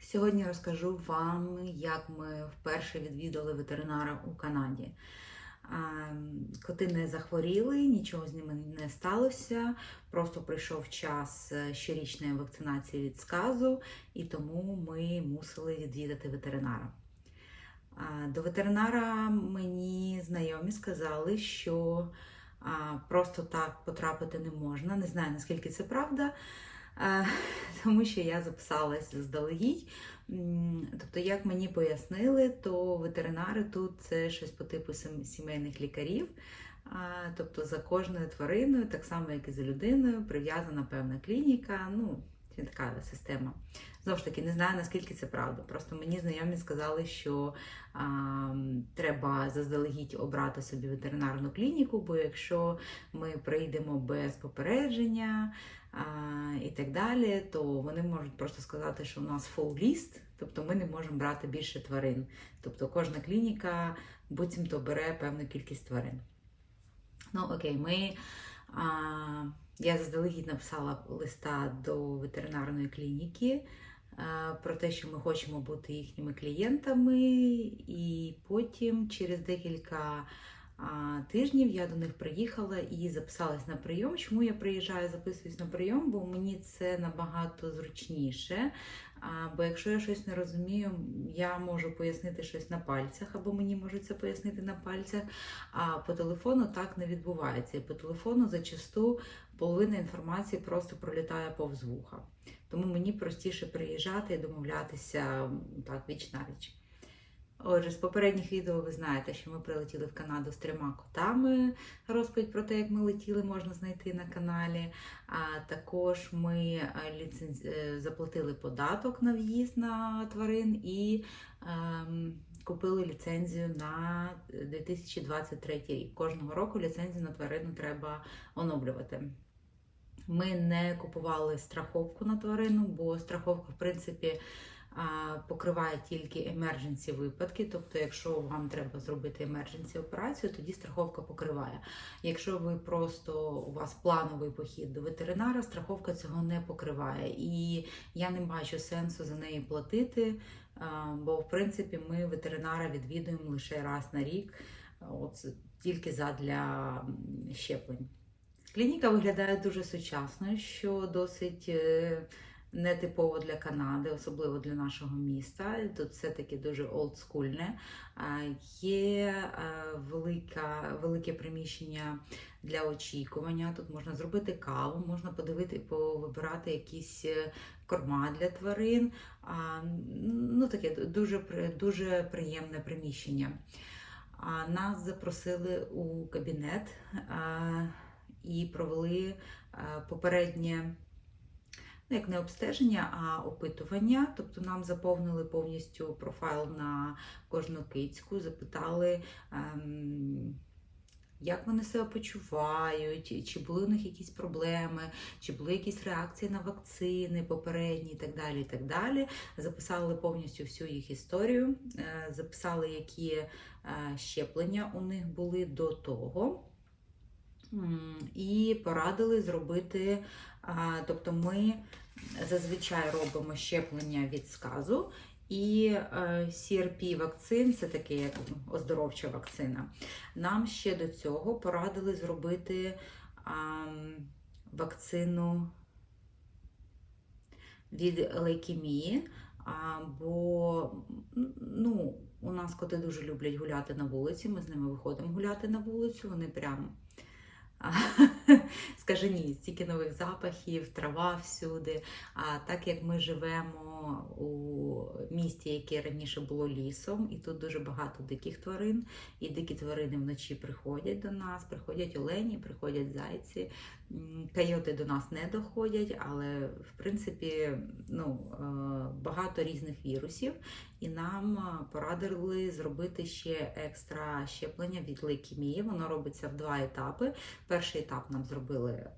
Сьогодні розкажу вам, як ми вперше відвідали ветеринара у Канаді. Коти не захворіли, нічого з ними не сталося. Просто прийшов час е, щорічної вакцинації від сказу, і тому ми мусили відвідати ветеринара. До ветеринара мені знайомі сказали, що просто так потрапити не можна. Не знаю наскільки це правда. Тому що я записалась заздалегідь. Тобто, як мені пояснили, то ветеринари тут це щось по типу сімейних лікарів. Тобто за кожною твариною, так само як і за людиною, прив'язана певна клініка. Ну, це така система. Знову ж таки, не знаю наскільки це правда. Просто мені знайомі сказали, що а, треба заздалегідь обрати собі ветеринарну клініку, бо якщо ми прийдемо без попередження а, і так далі, то вони можуть просто сказати, що у нас full list, тобто ми не можемо брати більше тварин. Тобто кожна клініка буцімто бере певну кількість тварин. Ну, окей, ми. А, я заздалегідь написала листа до ветеринарної клініки про те, що ми хочемо бути їхніми клієнтами, і потім через декілька тижнів я до них приїхала і записалась на прийом. Чому я приїжджаю, записуюсь на прийом? Бо мені це набагато зручніше. Бо якщо я щось не розумію, я можу пояснити щось на пальцях, або мені можуть це пояснити на пальцях. А по телефону так не відбувається. І по телефону зачасту половина інформації просто пролітає повз вуха. Тому мені простіше приїжджати і домовлятися так віч на віч. Отже, з попередніх відео ви знаєте, що ми прилетіли в Канаду з трьома котами. Розповідь про те, як ми летіли, можна знайти на каналі. А також ми е, ліценз... е, заплатили податок на в'їзд на тварин і ем, купили ліцензію на 2023 рік. Кожного року ліцензію на тварину треба оновлювати. Ми не купували страховку на тварину, бо страховка, в принципі, покриває тільки емердженсі випадки. Тобто, якщо вам треба зробити емердженсі операцію, тоді страховка покриває. Якщо ви просто у вас плановий похід до ветеринара, страховка цього не покриває. І я не бачу сенсу за неї платити, бо в принципі ми ветеринара відвідуємо лише раз на рік, от тільки задля щеплень. Клініка виглядає дуже сучасно, що досить е, нетипово для Канади, особливо для нашого міста. Тут все таки дуже олдскульне. Є велика, велике приміщення для очікування. Тут можна зробити каву, можна подивити, повибирати якісь е, корма для тварин. Ну, таке дуже, дуже приємне приміщення. Нас запросили у кабінет. і провели попереднє, ну як не обстеження, а опитування. Тобто нам заповнили повністю профайл на кожну кицьку, запитали. ем, Як вони себе почувають, чи були у них якісь проблеми, чи були якісь реакції на вакцини попередні і так далі. і так далі. Записали повністю всю їх історію, е, записали, які е, щеплення у них були до того. І порадили зробити, тобто ми зазвичай робимо щеплення від сказу. І е, CRP вакцин це таке як оздоровча вакцина. Нам ще до цього порадили зробити вакцину від лейкемії. Бо ну, у нас коти дуже люблять гуляти на вулиці. Ми з ними виходимо гуляти на вулицю. Вони прям а, скажені, стільки нових запахів, трава всюди. А так як ми живемо у місті, яке раніше було лісом, і тут дуже багато диких тварин, і дикі тварини вночі приходять до нас, приходять олені, приходять зайці. М, Койоти до нас не доходять, але в принципі ну, е, багато різних вірусів, і нам е, порадили зробити ще екстра щеплення від лейкемії. Воно робиться в два етапи. Перший етап нам зробили е,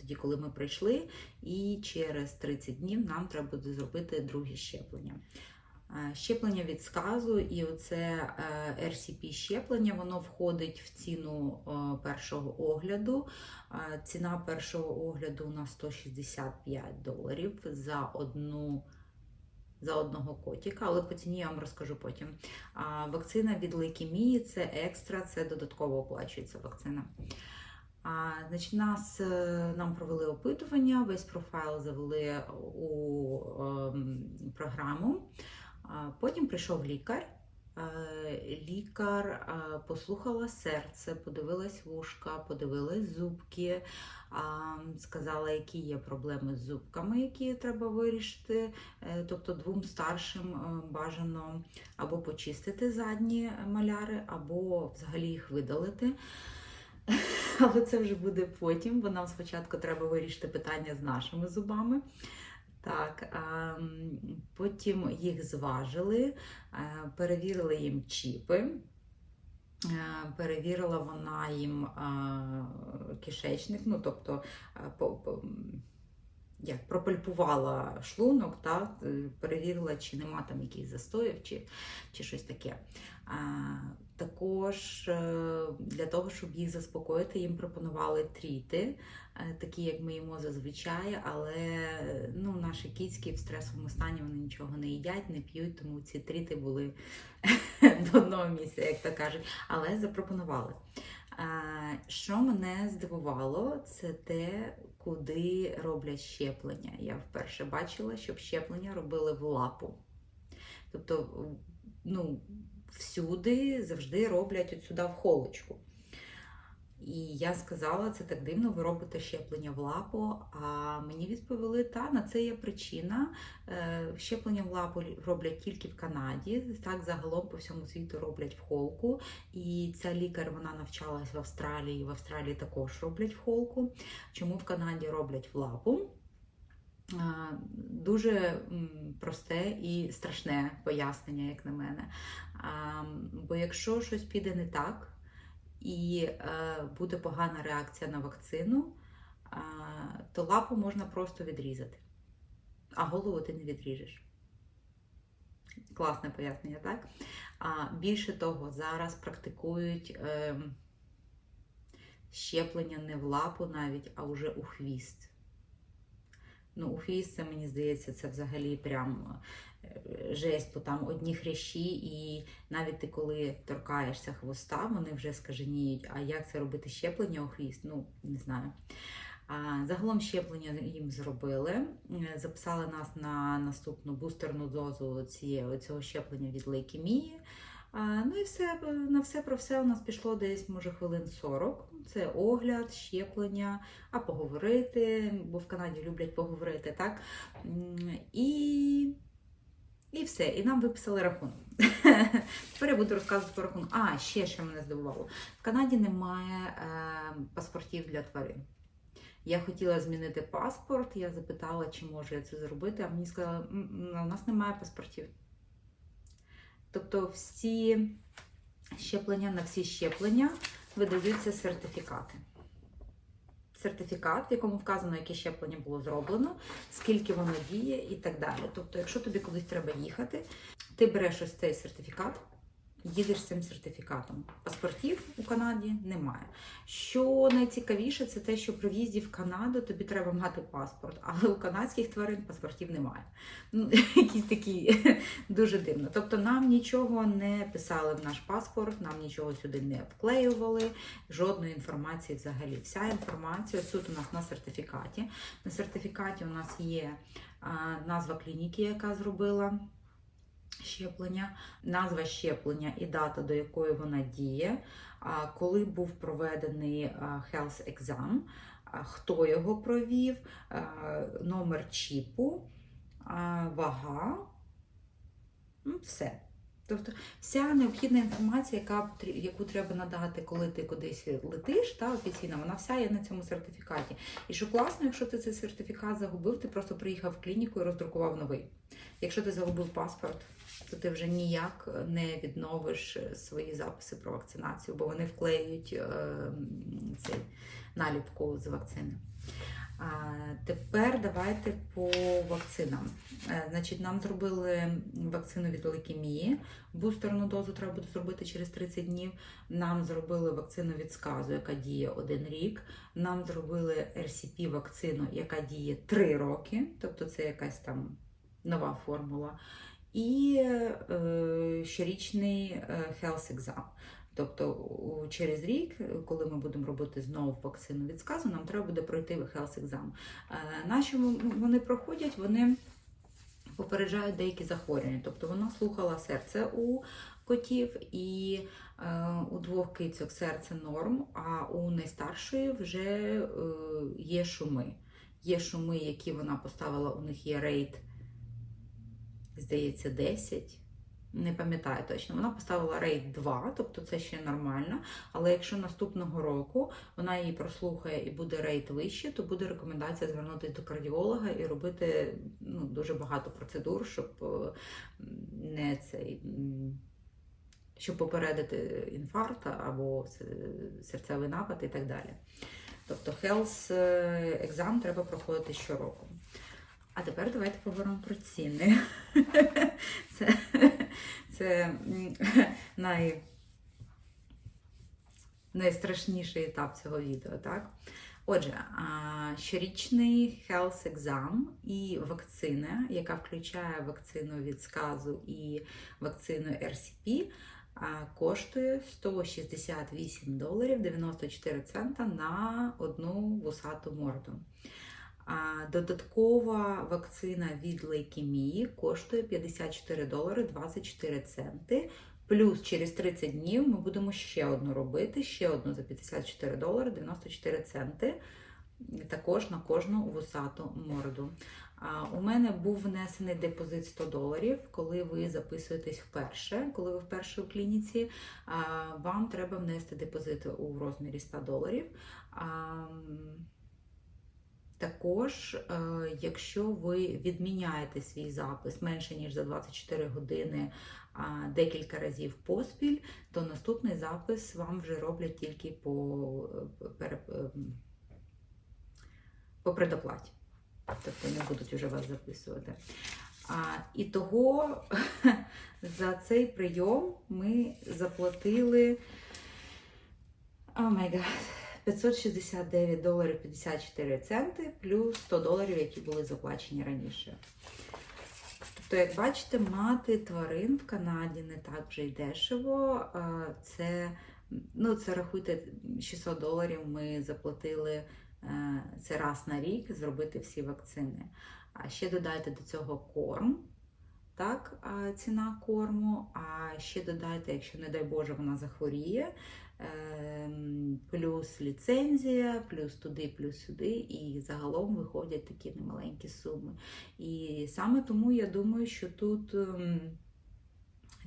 тоді, коли ми прийшли, і через 30 днів нам треба буде зробити друге щеплення. Е, Щеплення від сказу і оце е, RCP щеплення, воно входить в ціну першого огляду. Ціна першого огляду у нас 165 доларів за одну за одного котика, але по ціні я вам розкажу потім. А вакцина від лейкемії це екстра, це додатково оплачується вакцина. Значить, нас, е, нам провели опитування, весь профайл завели у ем, програму. Потім прийшов лікар. Е, Лікар е, послухала серце, подивилась вушка, подивилась зубки, сказала, які є проблеми з зубками, які треба вирішити. Тобто двом старшим бажано або почистити задні маляри, або взагалі їх видалити. Але це вже буде потім, бо нам спочатку треба вирішити питання з нашими зубами. Так, ем, потім їх зважили, е, перевірили їм чіпи. Е, Перевірила вона їм е, кишечник, ну тобто як, пропальпувала шлунок, та, е, перевірила, чи нема там якихось застоїв, чи, чи щось таке. А, також е, для того, щоб їх заспокоїти, їм пропонували тріти, е, такі, як ми їмо зазвичай, але ну, наші кіцькі в стресовому стані вони нічого не їдять, не п'ють, тому ці тріти були до одного місця, як то кажуть, але запропонували. Що мене здивувало, це те, куди роблять щеплення. Я вперше бачила, щоб щеплення робили в лапу. Тобто, ну, всюди завжди роблять от сюди в холочку. І я сказала, це так дивно, ви робите щеплення в лапу. А мені відповіли, та на це є причина. Е, Щеплення в лапу роблять тільки в Канаді. Так загалом по всьому світу роблять в холку. І ця лікар вона навчалась в Австралії. В Австралії також роблять в холку. Чому в Канаді роблять в лапу? Дуже просте і страшне пояснення, як на мене. Бо якщо щось піде не так і е, буде погана реакція на вакцину, то лапу можна просто відрізати, а голову ти не відріжеш. Класне пояснення, так? А, Більше того, зараз практикують е, щеплення не в лапу навіть, а вже у хвіст. Ну, у хвіст це, мені здається, це взагалі прям жесть, бо там одні хрящі, і навіть ти коли торкаєшся хвоста, вони вже скаженіють. А як це робити щеплення у хвіст? Ну, не знаю. А, Загалом щеплення їм зробили. Е, Записали нас на наступну бустерну дозу цієї, цього щеплення від лейкемії. А, Ну і все, на все про все у нас пішло десь, може, хвилин 40. Це огляд, щеплення, а поговорити, бо в Канаді люблять поговорити, так? І, і все. І нам виписали рахунок. Тепер я буду розказувати про рахунок. А, ще що мене здивувало. В Канаді немає е, паспортів для тварин. Я хотіла змінити паспорт, я запитала, чи можу я це зробити, а мені сказали, «М, у нас немає паспортів. Тобто всі щеплення на всі щеплення видаються сертифікати. Сертифікат, в якому вказано, яке щеплення було зроблено, скільки воно діє і так далі. Тобто, якщо тобі кудись треба їхати, ти береш ось цей сертифікат, їдеш цим сертифікатом. Паспортів у Канаді немає. Що найцікавіше, це те, що при в'їзді в Канаду тобі треба мати паспорт, але у канадських тварин паспортів немає. Ну, якісь такі дуже дивно. Тобто нам нічого не писали в наш паспорт, нам нічого сюди не вклеювали, жодної інформації взагалі. Вся інформація тут у нас на сертифікаті. На сертифікаті у нас є назва клініки, яка зробила щеплення, назва щеплення і дата, до якої вона діє, коли був проведений health exam, хто його провів, номер чіпу, вага. Ну, все. Тобто вся необхідна інформація, яка, яку треба надати, коли ти кудись летиш, та офіційно, вона вся є на цьому сертифікаті. І що класно, якщо ти цей сертифікат загубив, ти просто приїхав в клініку і роздрукував новий. Якщо ти загубив паспорт, то ти вже ніяк не відновиш свої записи про вакцинацію, бо вони вклеюють е, цей наліпку з вакцини. А, тепер давайте по вакцинам. Е, Значить, нам зробили вакцину від лейкемії. Бустерну дозу треба буде зробити через 30 днів. Нам зробили вакцину від сказу, яка діє один рік. Нам зробили RCP вакцину, яка діє 3 роки. Тобто це якась там нова формула. І е, щорічний е, health exam. Тобто через рік, коли ми будемо робити знову вакцину від сказу, нам треба буде пройти health exam. Е, Наші вони проходять, вони попереджають деякі захворювання. Тобто вона слухала серце у котів, і у двох кицьок серце норм, а у найстаршої вже є шуми. Є шуми, які вона поставила, у них є рейд, здається, 10. Не пам'ятаю точно. Вона поставила рейд 2, тобто це ще нормально. Але якщо наступного року вона її прослухає і буде рейд вище, то буде рекомендація звернутися до кардіолога і робити ну, дуже багато процедур, щоб е, не цей. Щоб попередити інфаркт або серцевий напад і так далі. Тобто health е, exam треба проходити щороку. А тепер давайте поговоримо про ціни. Це, це най, найстрашніший етап цього відео, так? Отже, щорічний health exam і вакцина, яка включає вакцину від сказу і вакцину RCP, коштує 168 доларів 94 цента на одну вусату морду. Додаткова вакцина від лейкемії коштує 54 долари 24 центи. Плюс через 30 днів ми будемо ще одну робити, ще одну за 54 долари 94 центи. Також на кожну вусату морду. У мене був внесений депозит 100 доларів, коли ви записуєтесь вперше. Коли ви вперше у клініці, вам треба внести депозит у розмірі 100 доларів. Також, е, якщо ви відміняєте свій запис менше ніж за 24 години декілька разів поспіль, то наступний запис вам вже роблять тільки по, е, ем, по предоплаті. Тобто не будуть вже вас записувати. І того за цей прийом ми заплатили. О май гад. 569 доларів 54 центи плюс 100 доларів, які були заплачені раніше. Тобто, як бачите, мати тварин в Канаді не так вже й дешево. Це, ну, це рахуйте 600 доларів ми заплатили е, це раз на рік зробити всі вакцини. А ще додайте до цього корм. Так, ціна корму, а ще додайте, якщо, не дай Боже, вона захворіє, плюс ліцензія, плюс туди, плюс сюди, і загалом виходять такі немаленькі суми. І саме тому я думаю, що тут. ем,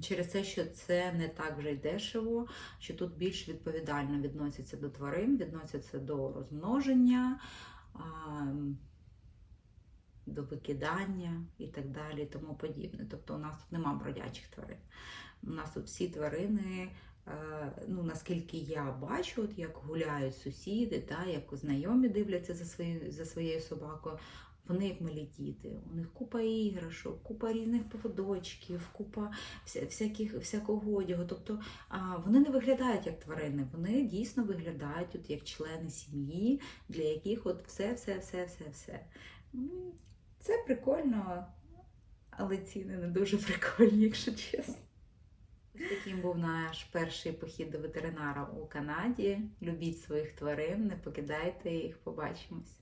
Через те, що це не так вже й дешево, що тут більш відповідально відносяться до тварин, відносяться до розмноження, до викидання і так далі, і тому подібне. Тобто у нас тут нема бродячих тварин. У нас тут всі тварини, ну наскільки я бачу, от як гуляють сусіди, та, як знайомі дивляться за, свою, за своєю собакою. Вони як малі діти, у них купа іграшок, купа різних поводочків, купа всяких, всякого одягу. Тобто вони не виглядають як тварини, вони дійсно виглядають от, як члени сім'ї, для яких от все, все, все, все, все. Це прикольно, але ціни не дуже прикольні, якщо чесно. Таким був наш перший похід до ветеринара у Канаді. Любіть своїх тварин, не покидайте їх, побачимось.